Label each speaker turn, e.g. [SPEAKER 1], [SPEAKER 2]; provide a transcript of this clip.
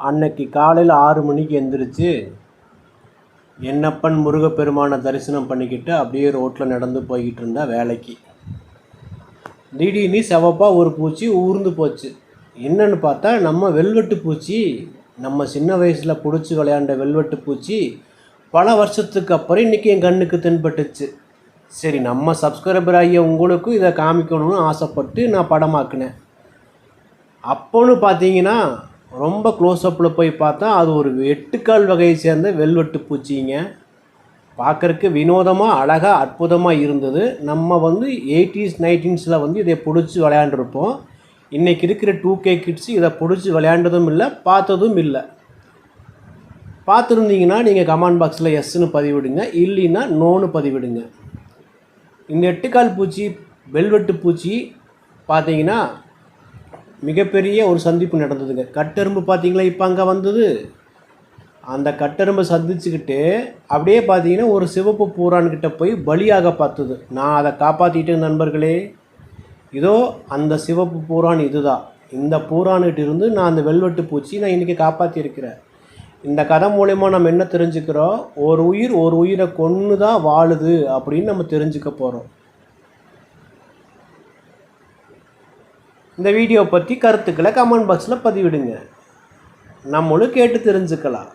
[SPEAKER 1] அன்னைக்கு காலையில் ஆறு மணிக்கு எந்திரிச்சு என்னப்பன் முருகப்பெருமானை தரிசனம் பண்ணிக்கிட்டு அப்படியே ரோட்டில் நடந்து போய்கிட்டு இருந்தா வேலைக்கு. திடீர்னு செவப்பாக ஒரு பூச்சி ஊர்ந்து போச்சு. என்னன்னு பார்த்தா நம்ம வெல்வெட்டு பூச்சி நம்ம சின்ன வயசில் பிடிச்சி விளையாண்ட வெல்வெட்டு பூச்சி பல வருஷத்துக்கு அப்புறம் இன்றைக்கி என் கண்ணுக்கு தென்பட்டுச்சு. சரி நம்ம சப்ஸ்கிரைபர் ஆகிய உங்களுக்கும் இதை காமிக்கணும்னு ஆசைப்பட்டு நான் படமாக்கினேன். அப்போன்னு பார்த்தீங்கன்னா ரொம்ப க்ளோஸ்அப்பில் போய் பார்த்தா அது ஒரு எட்டுக்கால் வகையை சேர்ந்த வெல்வெட்டு பூச்சிங்க. பார்க்குறக்கு வினோதமாக அழகாக அற்புதமாக இருந்தது. நம்ம வந்து எயிட்டிஸ் நைன்டீன்ஸில் வந்து இதை பிடிச்சி விளையாண்டுருப்போம். இன்றைக்கி இருக்கிற டூ கே கிட்ஸு இதை பிடிச்சி விளையாண்டதும் இல்லை பார்த்ததும் இல்லை. பார்த்துருந்தீங்கன்னா நீங்கள் கமெண்ட் பாக்ஸில் எஸ்ன்னு பதிவிடுங்க இல்லைன்னா நோன்னு பதிவிடுங்க. இந்த எட்டுக்கால் பூச்சி வெல்வெட்டு பூச்சி பார்த்தீங்கன்னா மிகப்பெரிய ஒரு சந்திப்பு நடந்ததுங்க. கட்டெரும்பு பார்த்தீங்களா இப்போ அங்கே வந்தது. அந்த கட்டெரும்பை சந்திச்சுக்கிட்டு அப்படியே பார்த்தீங்கன்னா ஒரு சிவப்பு பூரான்கிட்ட போய் பலியாக பார்த்தது. நான் அதை காப்பாற்றிட்டேன் நண்பர்களே. இதோ அந்த சிவப்பு பூரான் இதுதான். இந்த பூரான்கிட்ட இருந்து நான் அந்த வெல்வெட்டு பூச்சி நான் இன்றைக்கி காப்பாற்றியிருக்கிறேன் இந்த கதை மூலயமா நம்ம என்ன தெரிஞ்சுக்கிறோம்? ஒரு உயிர் ஒரு உயிரை கொன்று தான் வாழுது அப்படின்னு நம்ம தெரிஞ்சுக்க போகிறோம் இந்த வீடியோ பற்றி கருத்துக்களை கமெண்ட் பாக்ஸில் பதிவிடுங்க. நம்மளும் கேட்டு தெரிஞ்சுக்கலாம்.